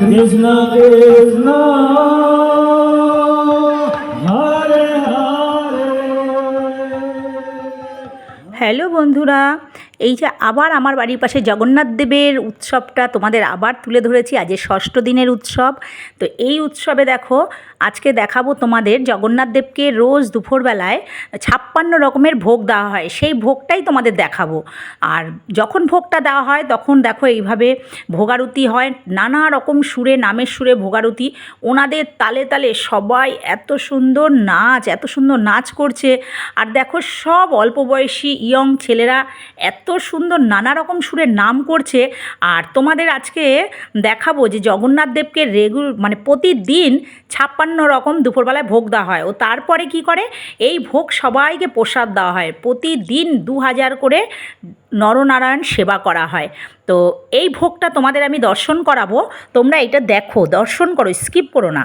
Krishna Krishna hello বন্ধুরা এই যে আবার আমার বাড়ির পাশে জগন্নাথ দেবের উৎসবটা তোমাদের আবার তুলে ধরেছি, আজ ষষ্ঠ দিনের উৎসব। তো এই উৎসবে দেখো, আজকে দেখাবো তোমাদের জগন্নাথ দেবকে রোজ দুপুরবেলায় ছাপ্পান্ন রকমের ভোগ দেওয়া হয়, সেই ভোগটাই তোমাদের দেখাবো। আর যখন ভোগটা দেওয়া হয়, তখন দেখো এইভাবে ভোগারতি হয়, নানা রকম সুরে, নামের সুরে ভোগারতি। ওনাদের তালে তালে সবাই এত সুন্দর নাচ, এত সুন্দর নাচ করছে। আর দেখো সব অল্প বয়সী ইয়ং ছেলেরা এত সুন্দর নানা রকম সুরের নাম করছে। আর তোমাদের আজকে দেখাবো যে জগন্নাথ দেবকে রেগুল মানে প্রতিদিন ছাপ্পান্ন রকম দুপুরবেলায় ভোগ দেওয়া হয়। ও তারপরে কি করে? এই ভোগ সবাইকে প্রসাদ দেওয়া হয়। প্রতিদিন দু হাজার করে নরনারায়ণ সেবা করা হয়। তো এই ভোগটা তোমাদের আমি দর্শন করাবো। তোমরা এটা দেখো। দর্শন করো, স্কিপ করো না।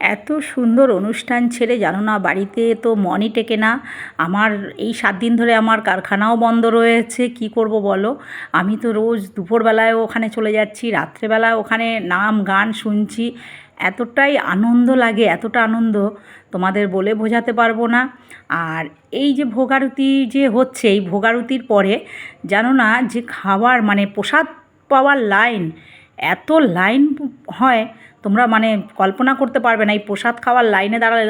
এত সুন্দর অনুষ্ঠান ছেড়ে জানো না, বাড়িতে তো মনই টেকে না। আমার এই সাত দিন ধরে আমার কারখানাও বন্ধ রয়েছে, কি করব বলো? আমি তো রোজ দুপুরবেলায় ওখানে চলে যাচ্ছি, রাত্রেবেলায় ওখানে নাম গান শুনছি। এতটাই আনন্দ লাগে, এতটা আনন্দ তোমাদের বলে বোঝাতে পারব না। আর এই যে ভোগারতি যে হচ্ছে, এই ভোগারতির পরে জানো না, যে খাবার মানে প্রসাদ পাওয়ার লাইন, এত লাইন হয় তোমরা মানে কল্পনা করতে পারবে না এই প্রসাদ খাওয়ার লাইনে দাঁড়ালে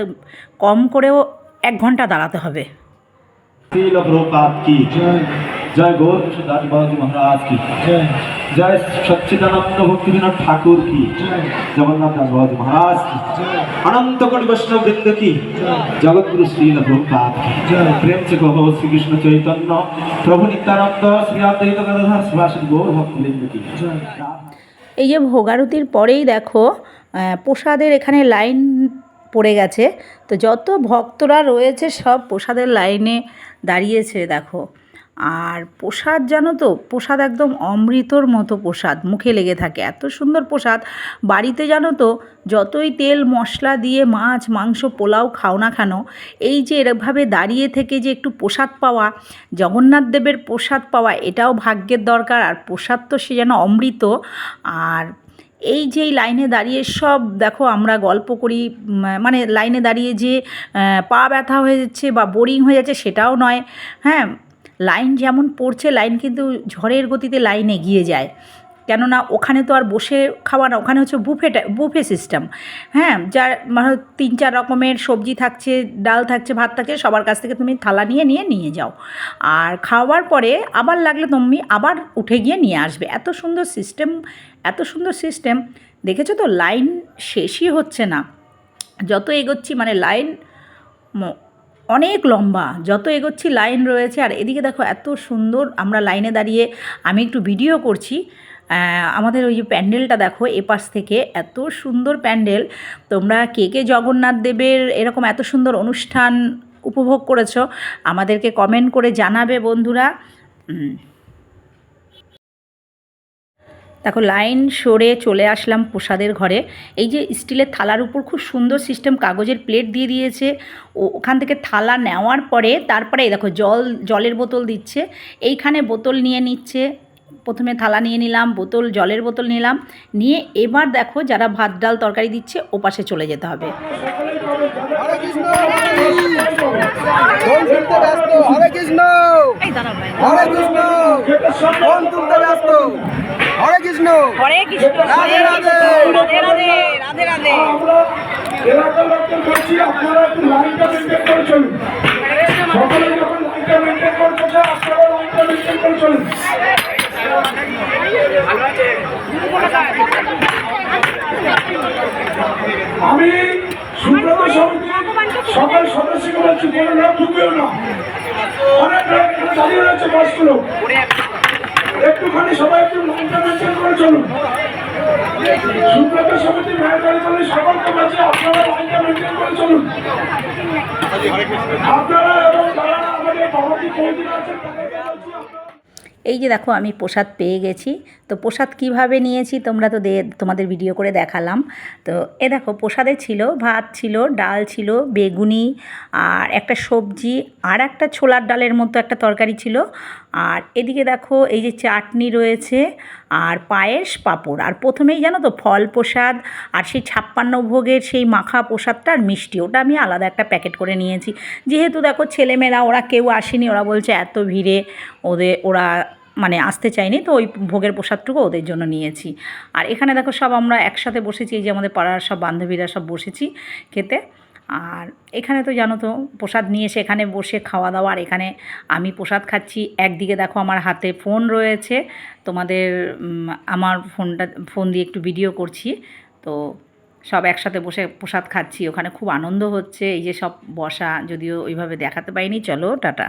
কম করেও এক ঘণ্টা দাঁড়াতে হবে। জয়। কি? জয়। সচ্চিদানন্দ ভক্তিবিনোদ ঠাকুর কি? জগন্নাথ দাস বাবাজি মহারাজ কি? অনন্ত কোটি বৈষ্ণব বৃন্দ কি? জগৎগুরু শ্রীল প্রভুপাদ কি? প্রেম শ্রীকৃষ্ণ চৈতন্য। প্রভু নিত্যানন্দ শ্রী অদ্বৈত সুভাষ গৌর ভক্তবৃন্দ কি এই যে ভোগারতির পরেই দেখো প্রসাদের এখানে লাইন পড়ে গেছে। তো যত ভক্তরা রয়েছে সব প্রসাদের লাইনে দাঁড়িয়েছে, দেখো। আর প্রসাদ, জানো তো, প্রসাদ একদম অমৃতর মতো প্রসাদ, মুখে লেগে থাকে। এত সুন্দর প্রসাদ। বাড়িতে জানো তো, যতই তেল, মশলা দিয়ে মাছ, মাংস, পোলাও খাও না কেন, এই যে এরভাবে দাঁড়িয়ে থেকে যে একটু প্রসাদ পাওয়া, জগন্নাথ দেবের প্রসাদ পাওয়া, এটাও ভাগ্যের দরকার। আর প্রসাদ তো সে যেন অমৃত। আর এই যে লাইনে দাঁড়িয়ে সব, দেখো আমরা গল্প করি মানে লাইনে দাঁড়িয়ে যে পা ব্যথা হয়ে যাচ্ছে বা বোরিং হয়ে যাচ্ছে সেটাও নয়। হ্যাঁ লাইন যেমন পড়ছে, লাইন কিন্তু ঝড়ের গতিতে লাইন এগিয়ে যায়। কেননা ওখানে তো আর বসে খাওয়া না, ওখানে হচ্ছে বুফেটা বুফে সিস্টেম হ্যাঁ যার মানে তিন চার রকমের সবজি থাকছে, ডাল থাকছে, ভাত থাকছে, সবার কাছ থেকে তুমি থালা নিয়ে নিয়ে নিয়ে যাও। আর খাওয়ার পরে আবার লাগলে তুমি আবার উঠে গিয়ে নিয়ে আসবে। এত সুন্দর সিস্টেম এত সুন্দর সিস্টেম দেখেছ তো, লাইন শেষই হচ্ছে না। যত এগোচ্ছি মানে লাইন অনেক লম্বা, যত এগোচ্ছি লাইন রয়েছে। আর এদিকে দেখো এত সুন্দর আমরা লাইনে দাঁড়িয়ে আমি একটু ভিডিও করছি। আমাদের ওই যে প্যান্ডেলটা দেখো এপাশ থেকে, এত সুন্দর প্যান্ডেল। তোমরা কে কে জগন্নাথ দেবের এরকম এত সুন্দর অনুষ্ঠান উপভোগ করেছ, আমাদেরকে কমেন্ট করে জানাবে বন্ধুরা। দেখো লাইন সরে চলে আসলাম প্রসাদের ঘরে। এই যে স্টিলের থালার উপর খুব সুন্দর সিস্টেম কাগজের প্লেট দিয়ে দিয়েছে। ও ওখান থেকে থালা নেওয়ার পরে তারপরে এই দেখো জল জলের বোতল দিচ্ছে। এইখানে বোতল নিয়ে নিচ্ছে। প্রথমে থালা নিয়ে নিলাম বোতল জলের বোতল নিলাম। নিয়ে এবার দেখো যারা ভাত ডাল তরকারি দিচ্ছে ওপাশে চলে যেতে হবে। হরে কৃষ্ণ! হরে কৃষ্ণ! কৃষ্ণ হরে কৃষ্ণ রাধে রাধে। রাধে রাধে রাধে রাধে আমরা এলাকার লোকদের আপনারা একটু লাইনটা মেনটেন করে চলুন। সকলে যখন লাইনটা মেনটেন করতেছে আপনারা লাইনটা মেনটেন করে চলুন। আমি সুব্রত সকল সদস্যকে বলছি কোনো লোক ঢুকবেও না। অনেক দাঁড়িয়ে রয়েছে বাসগুলো একটুখানি সবাই একটু লাইনটা মেনটেন করে চলুন সুব্রত সমিতি করে সকলকে আপনারা মেনটেন করে চলুন। আপনারা এবং আমাদের পৌঁছে আছেন এই যে দেখো, আমি প্রসাদ পেয়ে গেছি। তো প্রসাদ কীভাবে নিয়েছি তোমরা তো তোমাদের ভিডিও করে দেখালাম। তো এ দেখো, প্রসাদে ছিল ভাত ছিল, ডাল ছিল, বেগুনি, আর একটা সবজি, আর একটা ছোলার ডালের মতো একটা তরকারি ছিল। আর এদিকে দেখো, এই যে চাটনি রয়েছে, আর পায়েস, পাঁপড়। আর প্রথমেই জানো তো, ফল প্রসাদ, আর সেই ছাপ্পান্ন ভোগের সেই মাখা প্রসাদটা আর মিষ্টি, ওটা আমি আলাদা একটা প্যাকেট করে নিয়েছি। যেহেতু দেখো, ছেলেমেয়েরা, ওরা কেউ আসেনি, ওরা বলছে এত ভিড়ে, ওদের, ওরা মানে আসতে চাইনি, তো ওই ভোগের প্রসাদটুকু ওদের জন্য নিয়েছি। আর এখানে দেখো সব আমরা একসাথে বসেছি, এই যে আমাদের পাড়ার সব বান্ধবীরা সব বসেছি খেতে। আর এখানে তো জানো তো, প্রসাদ নিয়ে সেখানে বসে খাওয়া দাওয়া, আর এখানে আমি প্রসাদ খাচ্ছি। একদিকে দেখো আমার হাতে ফোন রয়েছে, তোমাদের আমার ফোনটা, ফোন দিয়ে একটু ভিডিও করছি। তো সব একসাথে বসে প্রসাদ খাচ্ছি, ওখানে খুব আনন্দ হচ্ছে, এই যে সব বসা, যদিও ওইভাবে দেখাতে পাইনি চলো, টাটা।